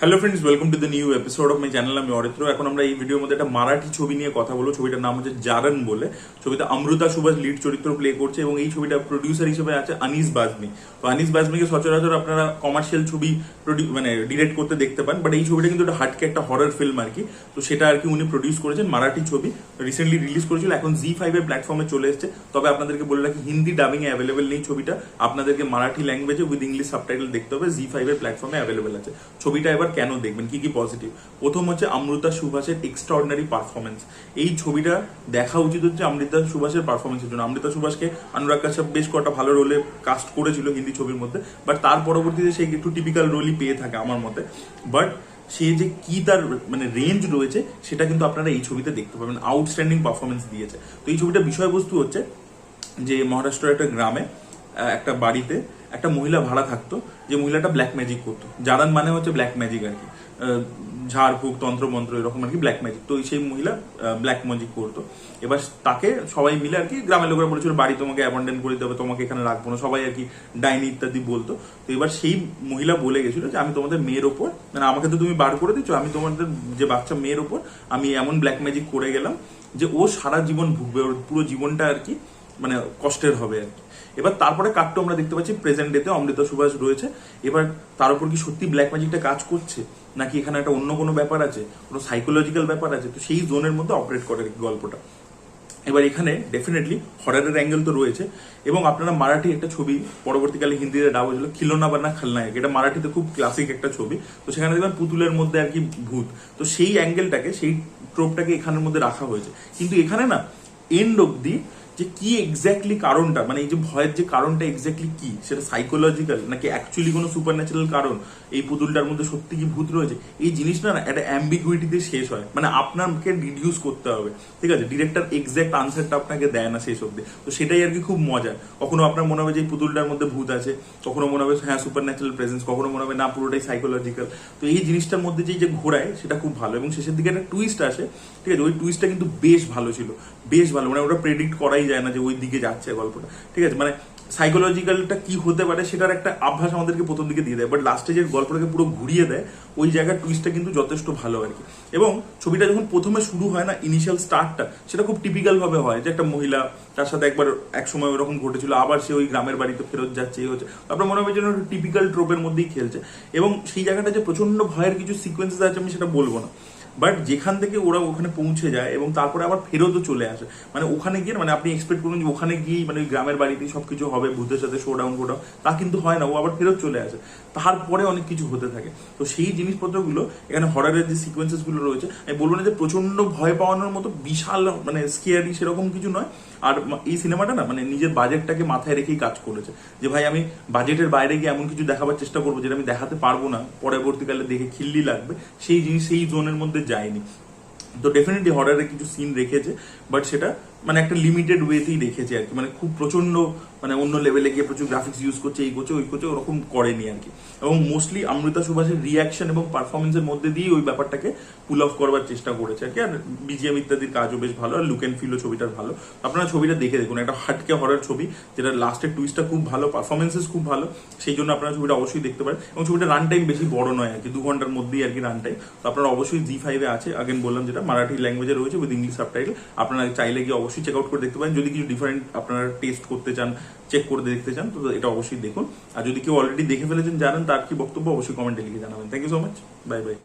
Hello friends welcome to the new episode of my channel আমি অরিত্র এখন আমরা এই ভিডিওর মধ্যে একটা মারাঠি ছবি নিয়ে কথা বলব। ছবিটার নাম হচ্ছে জারন বলে। ছবিতে অমৃতা সুভাষ লিড চরিত্র প্লে করছে এবং এই ছবিটা প্রডিউসার হিসেবে আছে আনিস বাজমি তো আনিস বাজমিকে সচরাচর আপনারা কমার্শিয়াল ছবি মানে ডিরেক্ট করতে দেখতে পান বাট এই ছবিটা কিন্তু একটা হাটকে একটা হরর ফিল্ম আর কি। তো সেটা আর কি উনি প্রডিউস করেছেন মারাঠি ছবি। রিসেন্টলি রিলিজ করেছিল, এখন জি ফাইভের প্ল্যাটফর্মে চলে এসেছে। তবে আপনাদেরকে বলে রাখি, হিন্দি ডাবিং এ অ্যাভেলেবেল নেই ছবিটা। আপনাদেরকে মারাঠি ল্যাঙ্গুয়েজে উইথ ইংলিশ সাবটাইটেল দেখতে হবে। জি ফাইভের প্ল্যাটফর্মে অ্যাভেলেবেল আছে। ছবিটা এবার কেন দেখবেন? কি কি পজিটিভ প্রথম হচ্ছে অমৃতা সুভাষের এক্সট্রাঅর্ডিনারি পারফরমেন্স এই ছবিটা দেখা উচিত হচ্ছে অমৃতা সুভাষের পারফরমেন্সের জন্য। অমৃতা সুভাষকে অনুরাগ কাশ্যপ বেশ কটা ভালো রোলে কাস্ট করেছিল হিন্দি ছবির মধ্যে বাট তার পরবর্তীতে সে একটু টিপিক্যাল রোলই পেয়ে থাকে আমার মতে। বাট সে যে কি তার মানে রেঞ্জ রয়েছে, সেটা কিন্তু আপনারা এই ছবিতে দেখতে পাবেন। আউটস্ট্যান্ডিং পারফরমেন্স দিয়েছে। তো এই ছবিটার বিষয়বস্তু হচ্ছে যে মহারাষ্ট্রের একটা গ্রামে একটা বাড়িতে একটা মহিলা ভাড়া থাকতো, যে মহিলাটা ব্ল্যাক ম্যাজিক করতো। জারান মানে হচ্ছে ব্ল্যাক ম্যাজিক আর কি। ঝাড়ফুঁক তন্ত্রমন্ত্র এরকম আর কি ব্ল্যাক ম্যাজিক তো সেই মহিলা ব্ল্যাক ম্যাজিক করতো। এবার তাকে সবাই মিলে আর কি, গ্রামের লোকেরা বলেছিল, বাড়ি তোমাকে অ্যাবন্ডেন করে দিতে হবে, তোমাকে এখানে রাখব না। সবাই আর কি ডাইনি ইত্যাদি বলতো। তো এবার সেই মহিলা বলে গেছিল যে, আমি তোমাদের মেয়ের ওপর মানে আমাকে তো তুমি বার করে দিচ্ছ, আমি তোমাদের যে বাচ্চা মেয়ের ওপর, আমি এমন ব্ল্যাক ম্যাজিক করে গেলাম যে, ও সারা জীবন ভুগবে, ওর পুরো জীবনটা আর কি মানে কষ্টের হবে আর কি। এবার তারপরে কাটটা আমরা দেখতে পাচ্ছি প্রেজেন্ট ডেতে অমৃতা সুভাষ রয়েছে। এবার তার উপর কি সত্যি ব্ল্যাক ম্যাজিকটা কাজ করছে? নাকি এখানে একটা অন্য কোনো ব্যাপার আছে? কোনো সাইকোলজিক্যাল ব্যাপার আছে? তো সেই জোনের মধ্যে অপারেট করে গল্পটা। এবার এখানে ডেফিনেটলি হরারের অ্যাঙ্গেল তো রয়েছে। এবং আপনারা মারাঠি একটা ছবি পরবর্তীকালে হিন্দিতে ডাব হয়েছিল, খিলোনা বানা খালনায়ক এটা মারাঠিতে খুব ক্লাসিক একটা ছবি। তো সেখানে দেখবেন পুতুলের মধ্যে আর কি ভূত। তো সেই অ্যাঙ্গেলটাকে সেই ট্রোপটাকে এখানের মধ্যে রাখা হয়েছে। কিন্তু এখানে না এন্ড অব্দি যে কি এক্স্যাক্টলি কারণটা? মানে এই যে ভয়ের যে কারণটা এক্স্যাক্টলি কি? সেটা সাইকোলজিক্যাল নাকি অ্যাকচুয়ালি কোনো সুপার ন্যাচারাল কারণ? এই পুতুলটার মধ্যে সত্যি কি ভূত রয়েছে? এই জিনিসটা না একটা অ্যাম্বিগুইটিতে শেষ হয়। মানে আপনাকে রিডিউস করতে হবে। ঠিক আছে? ডিরেক্টর এক্স্যাক্ট আনসারটা আপনাকে দেয় না শেষ অব্দি তো সেটাই আর কি খুব মজা কখনো আপনার মনে হবে যে এই পুতুলটার মধ্যে ভূত আছে। কখনো মনে হবে হ্যাঁ সুপার ন্যাচারাল প্রেজেন্স কখনো মনে হবে না, পুরোটাই সাইকোলজিক্যাল তো এই জিনিসটার মধ্যে যে যে ঘোরায়, সেটা খুব ভালো। এবং শেষের দিকে একটা টুইস্ট আসে। ঠিক আছে? ওই টুইস্টটা কিন্তু বেশ ভালো ছিল। বেশ ভালো। মানে ওটা প্রেডিক্ট করাই যায় না যে ওই দিকে যাচ্ছে গল্পটা। ঠিক আছে মানে সাইকোলজিক্যালটা কি হতে পারে সেটার একটা আভাস আমাদেরকে প্রথম দিকে দিয়ে দেয় বাট লাস্টে যে গল্পটাকে পুরো ঘুরিয়ে দেয়, ওই জায়গার টুইস্টটা কিন্তু যথেষ্ট ভালো আর কি। এবং ছবিটা যখন প্রথমে শুরু হয় না ইনিশিয়াল স্টার্টটা সেটা খুব টিপিক্যালভাবে হয় যে একটা মহিলা, তার সাথে একবার এক সময় ওরকম ঘটেছিল, আবার সে ওই গ্রামের বাড়িতে ফেরত যাচ্ছে এই হচ্ছে। তারপর মনে হবে যেন টিপিক্যাল ট্রোপের মধ্যেই খেলছে। এবং সেই জায়গাটা যে প্রচণ্ড ভয়ের কিছু সিকোয়েন্সেস আছে, আমি সেটা বলব না। বাট যেখান থেকে ওরা ওখানে পৌঁছে যায় এবং তারপরে আবার ফেরতও চলে আসে। মানে ওখানে গিয়ে মানে আপনি এক্সপেক্ট করুন যে ওখানে গিয়েই মানে ওই গ্রামের বাড়িতেই সবকিছু হবে ভূতের সাথে শো ডাউন ডাউন তা কিন্তু হয় না, ও আবার ফেরত চলে আসে। তারপরে অনেক কিছু হতে থাকে। তো সেই জিনিসপত্রগুলো, এখানে হরারের যে সিকোয়েন্সেসগুলো রয়েছে, আমি বলব না যে প্রচণ্ড ভয় পাওয়ানোর মতো বিশাল মানে স্কেয়ারি সেরকম কিছু নয়। আর এই সিনেমাটা না মানে নিজের বাজেটটাকে মাথায় রেখেই কাজ করেছে। যে ভাই, আমি বাজেটের বাইরে গিয়ে এমন কিছু দেখাবার চেষ্টা করব যেটা আমি দেখাতে পারব না, পরবর্তীকালে দেখে খিল্লি লাগবে। সেই জিনিস, সেই জোনের মধ্যে যায়নি। তো ডেফিনেটলি হরারের কিছু সিন রেখেছে বাট সেটা মানে একটা লিমিটেড ওয়েতেই রেখেছে আর কি। মানে খুব প্রচণ্ড মানে অন্য লেভেলে গিয়ে প্রচুর গ্রাফিক্স ইউজ করছে, এই করছে, ওই করছে, ওরকম করেনি আর কি। এবং মোস্টলি অমৃতা সুভাষের রিয়াকশন এবং পারফরমেন্সের মধ্যে দিয়ে ওই ব্যাপারটাকে পুল অফ করবার চেষ্টা করেছে আর কি। আর বিজিএম ইত্যাদির কাজও বেশ ভালো, আর লুক অ্যান্ড ফিলও ছবিটার ভালো। আপনারা ছবিটা দেখে দেখুন, একটা হাটকে হরার ছবি যেটা লাস্টের টুইস্টটা খুব ভালো পারফরমেন্সেস খুব ভালো, সেই জন্য আপনারা ছবিটা অবশ্যই দেখতে পারেন। এবং ছবিটা রান টাইম বেশি বড় নয় আর কি, দু ঘণ্টার মধ্যেই আর কি রান টাইম তো আপনারা অবশ্যই জি ফাইভে আছে আগেন বললাম যেটা, মারাঠি ল্যাঙ্গুয়েজে রয়েছে উইথ ইংলিশ সাবটাইটেল আপনারা চাইলে গিয়ে অবশ্যই চেক আউট করে দেখতে পারেন। যদি কিছু ডিফারেন্ট আপনারা টেস্ট করতে চান চেক করে দেখতে চান, তো এটা অবশ্যই দেখুন। আর যদি কেউ অলরেডি দেখে ফেলেছেন, জানেন, তার কি বক্তব্য, অবশ্যই কমেন্টে লিখে জানাবেন। Thank you so much bye bye